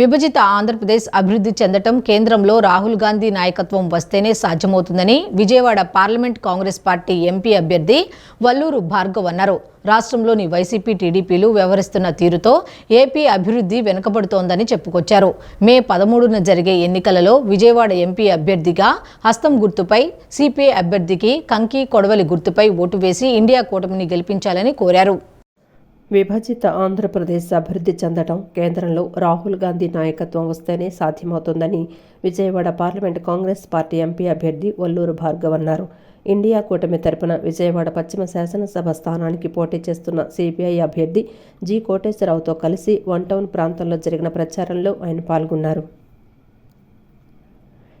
విభజిత ఆంధ్రప్రదేశ్ అభివృద్ధి చెందటం కేంద్రంలో రాహుల్ గాంధీ నాయకత్వం వస్తేనే సాధ్యమవుతుందని Vijayawada parliament Congress party MP అభ్యర్థి వల్లూరు భార్గవ్ అన్నారు. రాష్ట్రంలోని వైసీపీ టీడీపీలు వ్యవహరిస్తున్న తీరుతో ఏపీ అభివృద్ధి వెనుకబడుతోందని చెప్పుకొచ్చారు. మే పదమూడున జరిగే ఎన్నికలలో విజయవాడ ఎంపీ అభ్యర్థిగా హస్తం గుర్తుపై సిపిఐ అభ్యర్థికి కంకి కొడవలి గుర్తుపై ఓటు వేసి ఇండియా కూటమిని గెలిపించాలని కోరారు. విభజిత ఆంధ్రప్రదేశ్ అభివృద్ధి చెందడం కేంద్రంలో రాహుల్ గాంధీ నాయకత్వం వస్తేనే సాధ్యమవుతుందని Vijayawada parliament Congress party MP అభ్యర్థి వల్లూరు భార్గవ్ అన్నారు. ఇండియా కూటమి తరపున విజయవాడ పశ్చిమ శాసనసభ స్థానానికి పోటీ చేస్తున్న సిపిఐ అభ్యర్థి జి కోటేశ్వరరావుతో కలిసి వన్ టౌన్ ప్రాంతంలో జరిగిన ప్రచారంలో ఆయన పాల్గొన్నారు.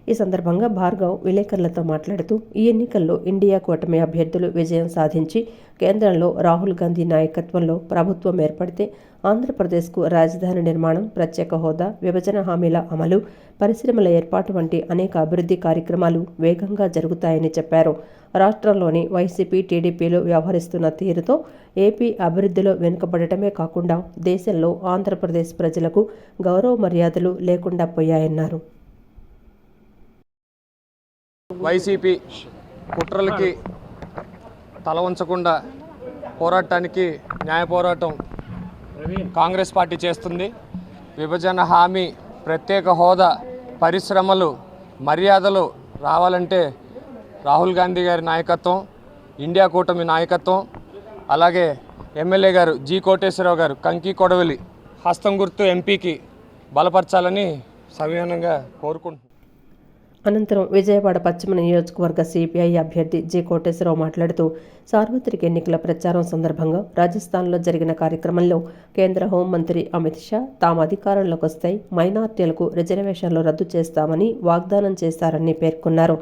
ఈ సందర్భంగా భార్గవ్ విలేకరులతో మాట్లాడుతూ ఈ ఎన్నికల్లో ఇండియా కూటమి అభ్యర్థులు విజయం సాధించి కేంద్రంలో రాహుల్ గాంధీ నాయకత్వంలో ప్రభుత్వం ఏర్పడితే ఆంధ్రప్రదేశ్కు రాజధాని నిర్మాణం ప్రత్యేక హోదా విభజన హామీల అమలు పరిశ్రమల ఏర్పాటు వంటి అనేక అభివృద్ధి కార్యక్రమాలు వేగంగా జరుగుతాయని చెప్పారు. రాష్ట్రంలోని వైసీపీ టీడీపీలు వ్యవహరిస్తున్న తీరుతో ఏపీ అభివృద్ధిలో వెనుకబడటమే కాకుండా దేశంలో ఆంధ్రప్రదేశ్ ప్రజలకు గౌరవ మర్యాదలు లేకుండా పోయాయన్నారు. వైసీపీ కుట్రలకి తల ఉంచకుండా పోరాటానికి న్యాయ పోరాటం కాంగ్రెస్ పార్టీ చేస్తుంది. విభజన హామీ ప్రత్యేక హోదా పరిశ్రమలు మర్యాదలు రావాలంటే రాహుల్ గాంధీ గారి నాయకత్వం ఇండియా కూటమి నాయకత్వం అలాగే ఎమ్మెల్యే గారు జి కోటేశ్వరరావు గారు కంకి కొడవలి హస్తం గుర్తు ఎంపీకి బలపరచాలని సవినయంగా కోరుకుంటున్నాను అనంతరం విజయవాడ పశ్చిమ నియోజకవర్గ సిపిఐ అభ్యర్థి జి కోటేశ్వరరావు మాట్లాడుతూ సార్వత్రిక ఎన్నికల ప్రచారం సందర్భంగా రాజస్థాన్లో జరిగిన కార్యక్రమంలో కేంద్ర హోంమంత్రి అమిత్ షా తాము అధికారంలోకి వస్తే మైనార్టీలకు రిజర్వేషన్లు రద్దు చేస్తామని వాగ్దానం చేశారని పేర్కొన్నారు.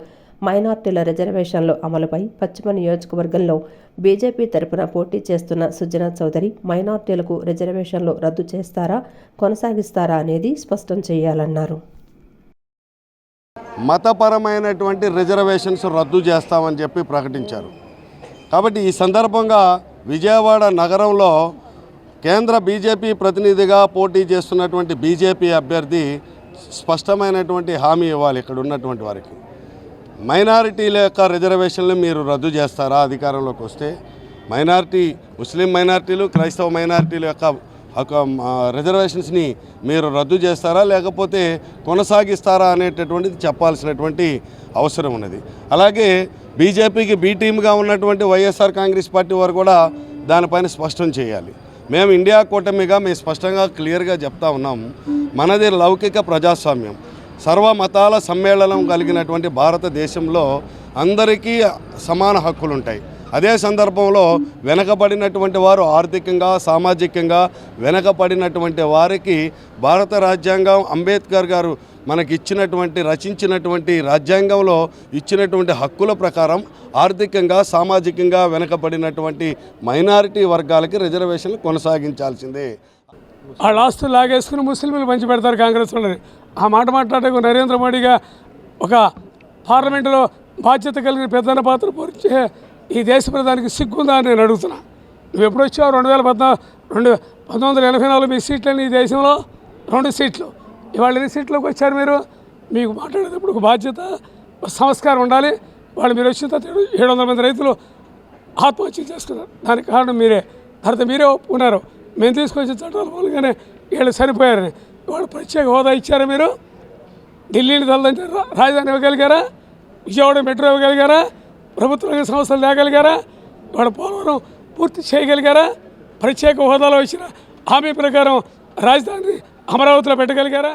మైనార్టీల రిజర్వేషన్ల అమలుపై పశ్చిమ నియోజకవర్గంలో బీజేపీ తరపున పోటీ చేస్తున్న సుజనా చౌదరి మైనార్టీలకు రిజర్వేషన్లు రద్దు చేస్తారా కొనసాగిస్తారా అనేది స్పష్టం చేయాలన్నారు. మతపరమైనటువంటి రిజర్వేషన్స్ రద్దు చేస్తామని చెప్పి ప్రకటించారు. కాబట్టి ఈ సందర్భంగా విజయవాడ నగరంలో కేంద్ర బీజేపీ ప్రతినిధిగా పోటీ చేస్తున్నటువంటి బీజేపీ అభ్యర్థి స్పష్టమైనటువంటి హామీ ఇవ్వాలి ఇక్కడ ఉన్నటువంటి వారికి. మైనారిటీల యొక్క రిజర్వేషన్లు మీరు రద్దు చేస్తారా అధికారంలోకి వస్తే? మైనారిటీ ముస్లిం మైనారిటీలు క్రైస్తవ మైనారిటీల యొక్క రిజర్వేషన్స్ని మీరు రద్దు చేస్తారా లేకపోతే కొనసాగిస్తారా అనేటటువంటిది చెప్పాల్సినటువంటి అవసరం ఉన్నది. అలాగే బీజేపీకి బీ టీమ్గా ఉన్నటువంటి వైఎస్ఆర్ కాంగ్రెస్ పార్టీ వారు కూడా దానిపైన స్పష్టం చేయాలి. మేము ఇండియా కూటమిగా మేము స్పష్టంగా క్లియర్గా చెప్తా ఉన్నాం మనది లౌకిక ప్రజాస్వామ్యం. సర్వ మతాల సమ్మేళనం కలిగినటువంటి భారతదేశంలో అందరికీ సమాన హక్కులు ఉంటాయి అదే సందర్భంలో వెనకబడినటువంటి వారు ఆర్థికంగా సామాజికంగా వెనకబడినటువంటి వారికి భారత రాజ్యాంగం అంబేద్కర్ గారు మనకి ఇచ్చినటువంటి రచించినటువంటి రాజ్యాంగంలో ఇచ్చినటువంటి హక్కుల ప్రకారం ఆర్థికంగా సామాజికంగా వెనకబడినటువంటి మైనారిటీ వర్గాలకి రిజర్వేషన్లు కొనసాగించాల్సిందే. వాళ్ళ ఆస్తులు లాగేసుకుని ముస్లింలు పంచి పెడతారు కాంగ్రెస్ వాళ్ళని. ఆ మాట మాట్లాడే నరేంద్ర మోడీగా ఒక పార్లమెంటులో బాధ్యత కలిగిన పెద్దన్న పాత్ర పోర్చే ఈ దేశ ప్రధానికి సిగ్గుందా అని నేను అడుగుతున్నా. నువ్వు ఎప్పుడు వచ్చావు? రెండు వేల పద్నా రెండు పంతొమ్మిది వందల ఎనభై నాలుగు మీ సీట్లని ఈ దేశంలో? రెండు సీట్లు. ఇవాళ ఎన్ని సీట్లోకి వచ్చారు మీరు? మీకు మాట్లాడేటప్పుడు ఒక బాధ్యత సంస్కారం ఉండాలి. వాళ్ళు మీరు వచ్చిన తర్వాత ఏడు- వందల మంది రైతులు ఆత్మహత్య చేసుకున్నారు. దానికి కారణం మీరే. తర్వాత మీరే ఒప్పుకున్నారు. మేము తీసుకొచ్చిన చట్టాల మూలంగానే వీళ్ళు చనిపోయారని. వాళ్ళు ప్రత్యేక హోదా ఇచ్చారా మీరు? ఢిల్లీని తలదంటే రాజధాని ఇవ్వగలిగారా? విజయవాడ మెట్రో ఇవ్వగలిగారా? ప్రభుత్వ రంగ సంస్థలు తేగలిగారా వాళ్ళ పోలవరం పూర్తి చేయగలిగారా? ప్రత్యేక హోదాలో ఇచ్చిన హామీ ప్రకారం రాజధాని అమరావతిలో పెట్టగలిగారా?